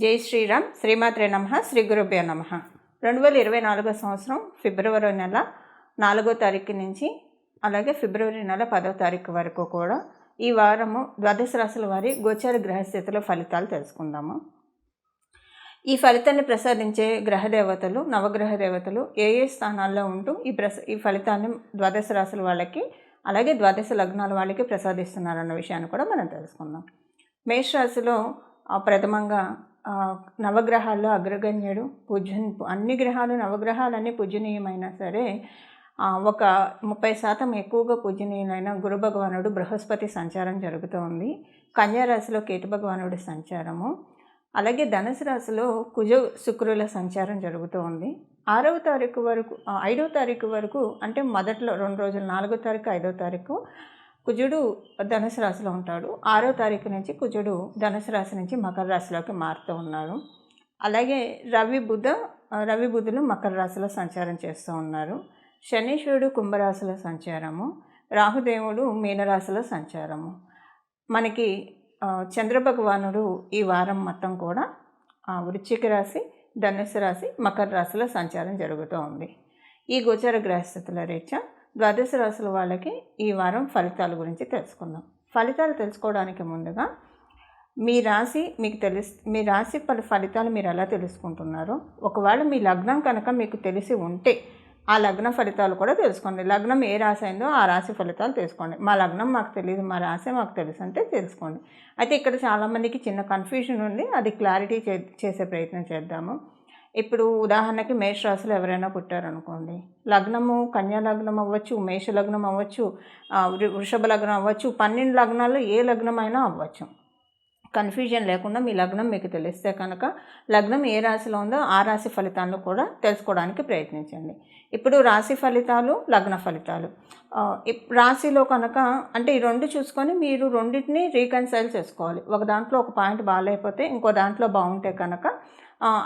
జై శ్రీరామ్ శ్రీమాత్రే నమ శ్రీ గురుభ్యో నమ. రెండు వేల ఇరవై నాలుగో సంవత్సరం ఫిబ్రవరి నెల నాలుగో తారీఖు నుంచి అలాగే ఫిబ్రవరి నెల పదో తారీఖు వరకు కూడా ఈ వారము ద్వాదశ రాశుల వారి గోచార గ్రహస్థితిలో ఫలితాలు తెలుసుకుందాము. ఈ ఫలితాన్ని ప్రసాదించే గ్రహ దేవతలు నవగ్రహ దేవతలు ఏ ఏ స్థానాల్లో ఉంటూ ఈ ప్రస ఈ ఫలితాన్ని ద్వాదశ రాశుల వాళ్ళకి అలాగే ద్వాదశ లగ్నాల వాళ్ళకి ప్రసాదిస్తున్నారన్న విషయాన్ని కూడా మనం తెలుసుకుందాం. మేషరాశిలో ఆ, ప్రథమంగా నవగ్రహాల్లో అగ్రగణ్యుడు పూజ్య అన్ని గ్రహాలు నవగ్రహాలన్నీ పూజనీయమైనా సరే ఒక ముప్పై శాతం ఎక్కువగా పూజనీయులైన గురు భగవానుడు బృహస్పతి సంచారం జరుగుతూ ఉంది కన్యారాశిలో కేతు భగవానుడి సంచారము. అలాగే ధనుసు రాశిలో కుజ శుక్రుల సంచారం జరుగుతూ ఉంది ఆరవ తారీఖు వరకు ఐదవ తారీఖు వరకు అంటే మొదట్లో రెండు రోజులు నాలుగో తారీఖు ఐదవ తారీఖు కుజుడు ధనుసు రాశిలో ఉంటాడు. ఆరో తారీఖు నుంచి కుజుడు ధనుసు రాశి నుంచి మకర రాశిలోకి మారుతూ ఉన్నారు. అలాగే రవి బుధ రవి బుధులు మకర రాశిలో సంచారం చేస్తూ ఉన్నారు. శనీశ్వరుడు కుంభరాశిలో సంచారము. రాహుదేవుడు మీనరాశిలో సంచారము. మనకి చంద్రభగవానుడు ఈ వారం మొత్తం కూడా ఆ, వృశ్చిక రాశి ధనుసు రాశి మకర రాశిలో సంచారం జరుగుతూ ఉంది. ఈ గోచర గ్రహస్థితుల రీత్యా ద్వాదశ రాశుల వాళ్ళకి ఈ వారం ఫలితాల గురించి తెలుసుకుందాం. ఫలితాలు తెలుసుకోవడానికి ముందుగా మీ రాశి మీకు తెలిసి మీ రాశి పలు ఫలితాలు మీరు ఎలా తెలుసుకుంటున్నారో? ఒకవేళ మీ లగ్నం కనుక మీకు తెలిసి ఉంటే ఆ లగ్న ఫలితాలు కూడా తెలుసుకోండి. లగ్నం ఏ రాశి అయిందో ఆ రాశి ఫలితాలు తెలుసుకోండి. మా లగ్నం మాకు తెలియదు మా రాశి మాకు తెలుసు అంటే తెలుసుకోండి. అయితే ఇక్కడ చాలామందికి చిన్న కన్ఫ్యూజన్ ఉంది అది క్లారిటీ చే చేసే ప్రయత్నం చేద్దాము. ఇప్పుడు ఉదాహరణకి మేష రాశిలో ఎవరైనా పుట్టారనుకోండి. లగ్నము కన్యా లగ్నం అవ్వచ్చు మేష లగ్నం అవ్వచ్చు వృ- వృషభ లగ్నం అవ్వచ్చు పన్నెండు లగ్నాల్లో ఏ లగ్నం అయినా అవ్వచ్చు. కన్ఫ్యూజన్ లేకుండా మీ లగ్నం మీకు తెలిస్తే కనుక లగ్నం ఏ రాశిలో ఉందో ఆ రాశి ఫలితాలను కూడా తెలుసుకోవడానికి ప్రయత్నించండి. ఇప్పుడు రాశి ఫలితాలు లగ్న ఫలితాలు. ఇప్- రాశిలో కనుక అంటే ఈ రెండు చూసుకొని మీరు రెండింటిని రీకన్సైల్ చేసుకోవాలి. ఒక దాంట్లో ఒక పాయింట్ బాగాలేకపోతే ఇంకో దాంట్లో బాగుంటే కనుక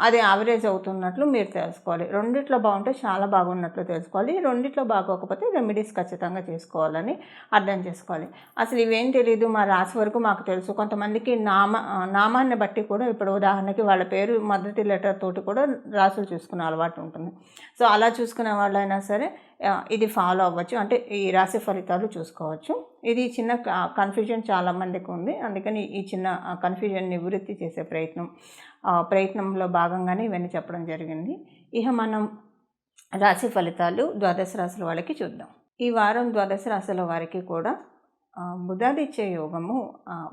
అది యావరేజ్ అవుతున్నట్లు మీరు తెలుసుకోవాలి. రెండిట్లో బాగుంటే చాలా బాగున్నట్లు తెలుసుకోవాలి. రెండిట్లో బాగోకపోతే రెమెడీస్ ఖచ్చితంగా చేసుకోవాలని అర్థం చేసుకోవాలి. అసలు ఇవేం తెలియదు మా రాశి వరకు మాకు తెలుసు. కొంతమందికి నామ నామాన్ని బట్టి కూడా ఇప్పుడు ఉదాహరణకి వాళ్ళ పేరు మద్దతి లెటర్ తోటి కూడా రాసులు చూసుకునే అలవాటు ఉంటుంది. సో అలా చూసుకునే వాళ్ళైనా సరే ఇది ఫాలో అవ్వచ్చు. అంటే ఈ రాశి ఫలితాలు చూసుకోవచ్చు. ఇది చిన్న కన్ఫ్యూజన్ చాలామందికి ఉంది. అందుకని ఈ చిన్న కన్ఫ్యూజన్ నివృత్తి చేసే ప్రయత్నం. ప్రయత్నంలో భాగంగానే ఇవన్నీ చెప్పడం జరిగింది. ఇక మనం రాశి ఫలితాలు ద్వాదశ రాశుల వాళ్ళకి చూద్దాం. ఈ వారం ద్వాదశ రాశుల వారికి కూడా బుధాదిత్య యోగము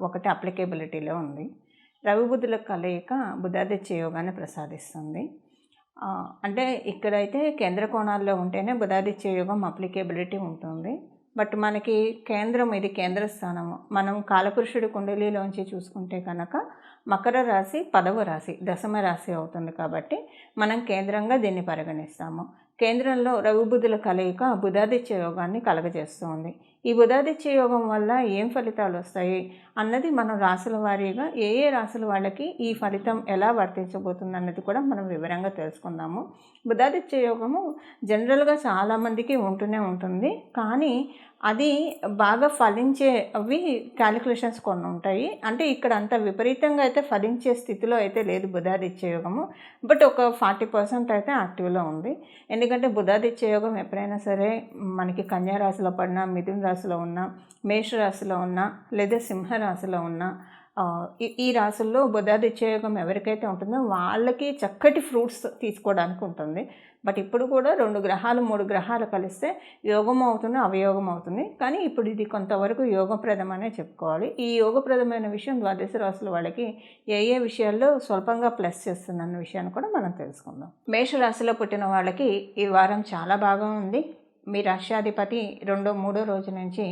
ఒకటి అప్లికేబిలిటీలో ఉంది. రవి బుధుల కలయిక బుధాదిత్య యోగాన్ని ప్రసాదిస్తుంది. అంటే ఇక్కడైతే కేంద్ర కోణాల్లో ఉంటేనే బుధాదిత్య యోగం అప్లికేబిలిటీ ఉంటుంది. బట్ మనకి కేంద్రం ఇది కేంద్ర స్థానము మనం కాలపురుషుడి కుండలిలోంచి చూసుకుంటే కనుక మకర రాశి పదవ రాశి దశమ రాశి అవుతుంది కాబట్టి మనం కేంద్రంగా దీన్ని పరిగణిస్తాము. కేంద్రంలో రవి బుధుల కలయిక బుధాదిత్య యోగాన్ని కలగజేస్తుంది. ఈ బుధాదిత్య యోగం వల్ల ఏం ఫలితాలు వస్తాయి అన్నది మనం రాసుల వారీగా ఏ ఏ రాసుల వాళ్ళకి ఈ ఫలితం ఎలా వర్తించబోతుంది అన్నది కూడా మనం వివరంగా తెలుసుకుందాము. బుధాదిత్య యోగము జనరల్గా చాలామందికి ఉంటూనే ఉంటుంది. కానీ అది బాగా ఫలించే అవి క్యాలిక్యులేషన్స్ కొన్ని ఉంటాయి. అంటే ఇక్కడ అంత విపరీతంగా అయితే ఫలించే స్థితిలో అయితే లేదు బుధాదిత్య యోగము. బట్ ఒక ఫార్టీ పర్సెంట్ అయితే యాక్టివ్లో ఉంది. ఎందుకంటే బుధాదిత్య యోగం ఎప్పుడైనా సరే మనకి కన్యా రాశిలో పడినా మిథున కుంభరాశిలో ఉన్నా మేషరాశిలో ఉన్నా లేదా సింహరాశిలో ఉన్నా ఈ- ఈ రాశుల్లో బుధాదిత్య యోగం ఎవరికైతే ఉంటుందో వాళ్ళకి చక్కటి ఫ్రూట్స్ తీసుకోవడానికి ఉంటుంది. బట్ ఇప్పుడు కూడా రెండు గ్రహాలు మూడు గ్రహాలు కలిస్తే యోగం అవుతుంది అవయోగం అవుతుంది. కానీ ఇప్పుడు ఇది కొంతవరకు యోగప్రదమనే చెప్పుకోవాలి. ఈ యోగప్రదమైన విషయం ద్వాదశ రాశుల వాళ్ళకి ఏ ఏ విషయాల్లో స్వల్పంగా ప్లస్ చేస్తుందన్న విషయాన్ని కూడా మనం తెలుసుకుందాం. మేషరాశిలో పుట్టిన వాళ్ళకి ఈ వారం చాలా బాగా ఉంది. మీ రాష్ట్రాధిపతి రెండో మూడో రోజు నుంచి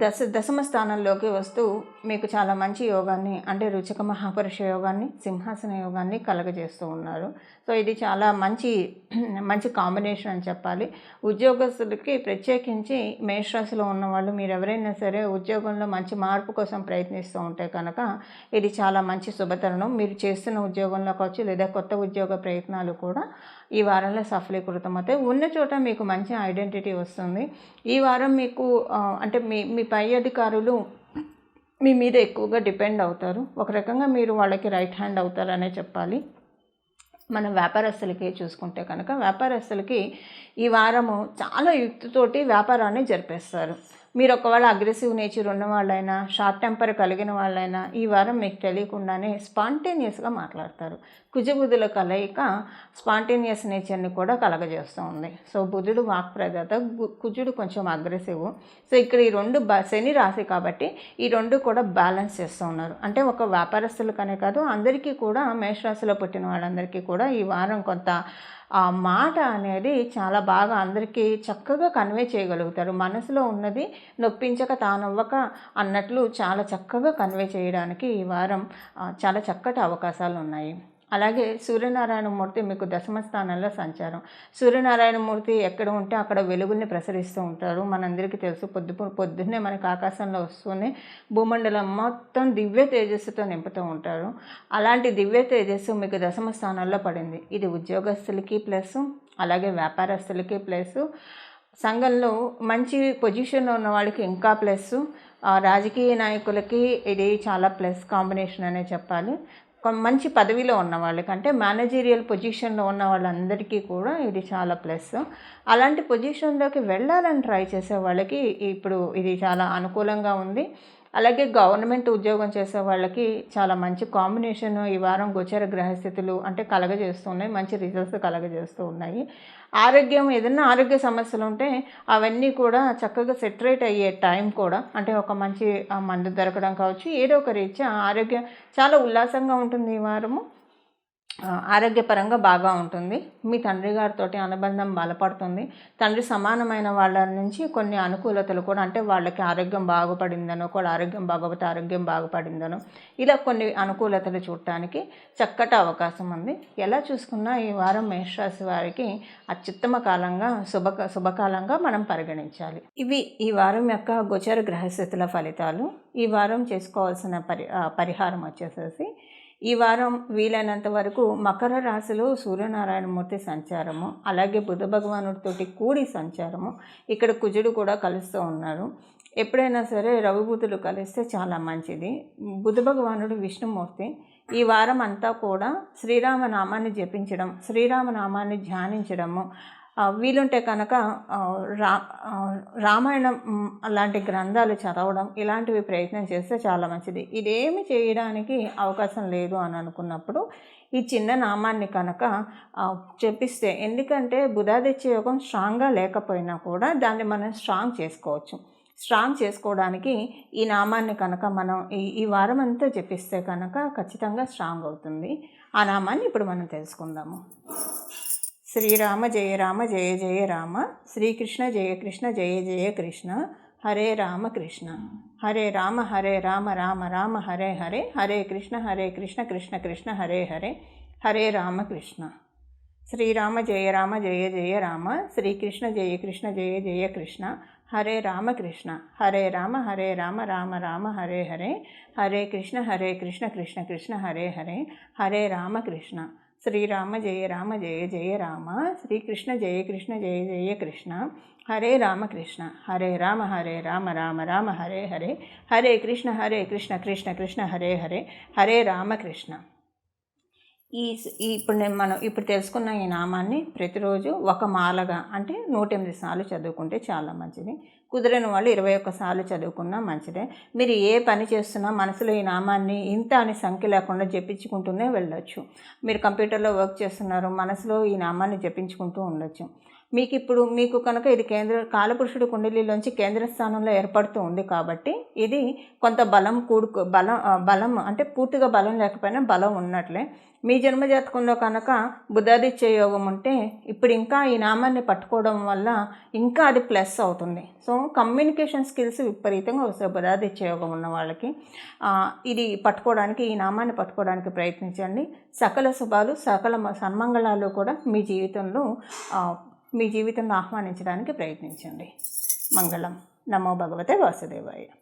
దశ దశమ స్థానంలోకి వస్తూ మీకు చాలా మంచి యోగాన్ని అంటే రుచిక మహాపురుష యోగాన్ని సింహాసన యోగాన్ని కలగజేస్తూ ఉన్నారు. సో ఇది చాలా మంచి మంచి కాంబినేషన్ అని చెప్పాలి. ఉద్యోగస్తులకి ప్రత్యేకించి మేషరాశిలో ఉన్న వాళ్ళు మీరు ఎవరైనా సరే ఉద్యోగంలో మంచి మార్పు కోసం ప్రయత్నిస్తూ ఉంటే కనుక ఇది చాలా మంచి శుభతరణం. మీరు చేస్తున్న ఉద్యోగంలో కావచ్చు లేదా కొత్త ఉద్యోగ ప్రయత్నాలు కూడా ఈ వారంలో సఫలీకృతం అవుతాయి. ఉన్న చోట మీకు మంచి ఐడెంటిటీ వస్తుంది. ఈ వారం మీకు అంటే మీ మీ పై అధికారులు మీ మీద ఎక్కువగా డిపెండ్ అవుతారు. ఒక రకంగా మీరు వాళ్ళకి రైట్ హ్యాండ్ అవుతారనే చెప్పాలి. మన వ్యాపారస్తులకి చూసుకుంటే కనుక వ్యాపారస్తులకి ఈ వారము చాలా యుక్తితోటి వ్యాపారాన్ని జరిపేస్తారు. మీరు ఒకవేళ అగ్రెసివ్ నేచర్ ఉన్న వాళ్ళైనా షార్ట్ టెంపర్ కలిగిన వాళ్ళైనా ఈ వారం మీకు తెలియకుండానే స్పాంటేనియస్గా మాట్లాడతారు. కుజబుధుల కలయిక స్పాంటేనియస్ నేచర్ని కూడా కలగజేస్తూ ఉంది. సో బుధుడు వాక్ప్రదాత కుజుడు కొంచెం అగ్రెసివ్ సో ఇక్కడ ఈ రెండు శని రాశి కాబట్టి ఈ రెండు కూడా బ్యాలెన్స్ చేస్తూ ఉన్నారు. అంటే ఒక వ్యాపారస్తులకనే కాదు అందరికీ కూడా మేషరాశిలో పుట్టిన వాళ్ళందరికీ కూడా ఈ వారం కొంత ఆ మాట అనేది చాలా బాగా అందరికీ చక్కగా కన్వే చేయగలుగుతారు. మనసులో ఉన్నది నొప్పించక తానవ్వక అన్నట్లు చాలా చక్కగా కన్వే చేయడానికి ఈ వారం చాలా చక్కటి అవకాశాలు ఉన్నాయి అలాగే సూర్యనారాయణమూర్తి మీకు దశమ స్థానంలో సంచారం. సూర్యనారాయణమూర్తి ఎక్కడ ఉంటే అక్కడ వెలుగుల్ని ప్రసరిస్తూ ఉంటారు. మనందరికీ తెలుసు పొద్దు పొద్దున్నే మనకు ఆకాశంలో వస్తూనే భూమండలం మొత్తం దివ్య తేజస్సుతో నింపుతూ ఉంటారు. అలాంటి దివ్య తేజస్సు మీకు దశమ స్థానంలో పడింది. ఇది ఉద్యోగస్తులకి ప్లస్ అలాగే వ్యాపారస్తులకి ప్లస్ సంఘంలో మంచి పొజిషన్లో ఉన్న వాళ్ళకి ఇంకా ప్లస్ రాజకీయ నాయకులకి ఇది చాలా ప్లస్ కాంబినేషన్ అనే చెప్పాలి. మంచి పదవిలో ఉన్న వాళ్ళకి అంటే మేనేజీరియల్ పొజిషన్లో ఉన్న వాళ్ళందరికీ కూడా ఇది చాలా ప్లస్ అలాంటి పొజిషన్లోకి వెళ్ళాలని ట్రై చేసే వాళ్ళకి ఇప్పుడు ఇది చాలా అనుకూలంగా ఉంది. అలాగే గవర్నమెంట్ ఉద్యోగం చేసే వాళ్ళకి చాలా మంచి కాంబినేషన్ ఈ వారం గోచర గ్రహస్థితులు అంటే కలగజేస్తున్నాయి మంచి రిజల్ట్స్ కలగజేస్తూ ఉన్నాయి ఆరోగ్యం ఏదైనా ఆరోగ్య సమస్యలు ఉంటే అవన్నీ కూడా చక్కగా సెటరేట్ అయ్యే టైం కూడా అంటే ఒక మంచి మందు దొరకడం కావచ్చు ఏదో ఒక రీత్యా ఆరోగ్యం చాలా ఉల్లాసంగా ఉంటుంది ఈ వారము. ఆరోగ్యపరంగా బాగా ఉంటుంది. మీ తండ్రి గారితో అనుబంధం బలపడుతుంది. తండ్రి సమానమైన వాళ్ళ నుంచి కొన్ని అనుకూలతలు కూడా అంటే వాళ్ళకి ఆరోగ్యం బాగుపడిందనో కూడా ఆరోగ్యం బాగోపోతే ఆరోగ్యం బాగుపడిందనో ఇలా కొన్ని అనుకూలతలు చూడటానికి చక్కటి అవకాశం ఉంది. ఎలా చూసుకున్నా ఈ వారం మేషరాశి వారికి అత్యుత్తమ కాలంగా శుభ శుభకాలంగా మనం పరిగణించాలి. ఇవి ఈ వారం యొక్క గోచర గ్రహస్థితుల ఫలితాలు. ఈ వారం చేసుకోవాల్సిన పరి పరిహారం వచ్చేసేసి ఈ వారం వీలైనంత వరకు మకర రాశిలో సూర్యనారాయణమూర్తి సంచారము అలాగే బుధ భగవానుడితోటి కూడి సంచారము ఇక్కడ కుజుడు కూడా కలుస్తూ ఉన్నారు. ఎప్పుడైనా సరే రవిబుధులు కలిస్తే చాలా మంచిది. బుధ భగవానుడు విష్ణుమూర్తి. ఈ వారం అంతా కూడా శ్రీరామనామాన్ని జపించడం శ్రీరామనామాన్ని ధ్యానించడము వీలుంటే కనుక రా రామాయణం అలాంటి గ్రంథాలు చదవడం ఇలాంటివి ప్రయత్నం చేస్తే చాలా మంచిది. ఇదేమి చేయడానికి అవకాశం లేదు అని అనుకున్నప్పుడు ఈ చిన్న నామాన్ని కనుక చెప్పిస్తే ఎందుకంటే బుధాదిత్య యోగం స్ట్రాంగ్గా లేకపోయినా కూడా దాన్ని మనం స్ట్రాంగ్ చేసుకోవచ్చు. స్ట్రాంగ్ చేసుకోవడానికి ఈ నామాన్ని కనుక మనం ఈ ఈ వారం అంతా చెప్పిస్తే కనుక ఖచ్చితంగా స్ట్రాంగ్ అవుతుంది. ఆ నామాన్ని ఇప్పుడు మనం తెలుసుకుందాము. శ్రీరామ జయ రామ జయ జయ రామ శ్రీకృష్ణ జయ కృష్ణ జయ జయ కృష్ణ హరే రామ కృష్ణ హరే రామ హరే రామ రామ రామ హరే హరే హరే కృష్ణ హరే కృష్ణ కృష్ణ కృష్ణ హరే హరే హరే రామ కృష్ణ శ్రీరామ జయ రామ జయ జయ రామ శ్రీకృష్ణ జయ కృష్ణ జయ జయ కృష్ణ హరే రామ కృష్ణ హరే రామ హరే రామ రామ రామ హరే హరే హరే కృష్ణ హరే కృష్ణ కృష్ణ కృష్ణ హరే హరే హరే రామ కృష్ణ శ్రీరామ జయ రామ జయ జయ రామ శ్రీకృష్ణ జయ కృష్ణ జయ జయ కృష్ణ హరే రామకృష్ణ హరే రామ హరే రామ రామ రామ హరే హరే హరే కృష్ణ హరే కృష్ణ కృష్ణ కృష్ణ హరే హరే హరే రామకృష్ణ ఈ ఇప్పుడు నేను మనం ఇప్పుడు తెలుసుకున్న ఈ నామాన్ని ప్రతిరోజు ఒక మాలగా అంటే నూట ఎనిమిది సార్లు చదువుకుంటే చాలా మంచిది. కుదిరిన వాళ్ళు ఇరవై ఒక్కసార్లు చదువుకున్నా మంచిదే. మీరు ఏ పని చేస్తున్నా మనసులో ఈ నామాన్ని ఇంత అని సంఖ్య లేకుండా జపించుకుంటూనే వెళ్ళొచ్చు. మీరు కంప్యూటర్లో వర్క్ చేస్తున్నారు మనసులో ఈ నామాన్ని జపించుకుంటూ ఉండొచ్చు. మీకు ఇప్పుడు మీకు కనుక ఇది కేంద్ర కాలపురుషుడు కుండలిలోంచి కేంద్ర స్థానంలో ఏర్పడుతూ ఉంది కాబట్టి ఇది కొంత బలం కూడుకు బలం బలం అంటే పూర్తిగా బలం లేకపోయినా బలం ఉన్నట్లే. మీ జన్మజాతకంలో కనుక బుధాదిత్య యోగం ఉంటే ఇప్పుడు ఇంకా ఈ నామాన్ని పట్టుకోవడం వల్ల ఇంకా అది ప్లస్ అవుతుంది. సో కమ్యూనికేషన్ స్కిల్స్ విపరీతంగా వస్తాయి బుధాదిత్య ఉన్న వాళ్ళకి. ఇది పట్టుకోవడానికి ఈ నామాన్ని పట్టుకోవడానికి ప్రయత్నించండి. సకల శుభాలు సకల సన్మంగళాలు కూడా మీ జీవితంలో మీ జీవితంలో ఆహ్వానించడానికి ప్రయత్నించండి. మంగళం. నమో భగవతే వాసుదేవాయ.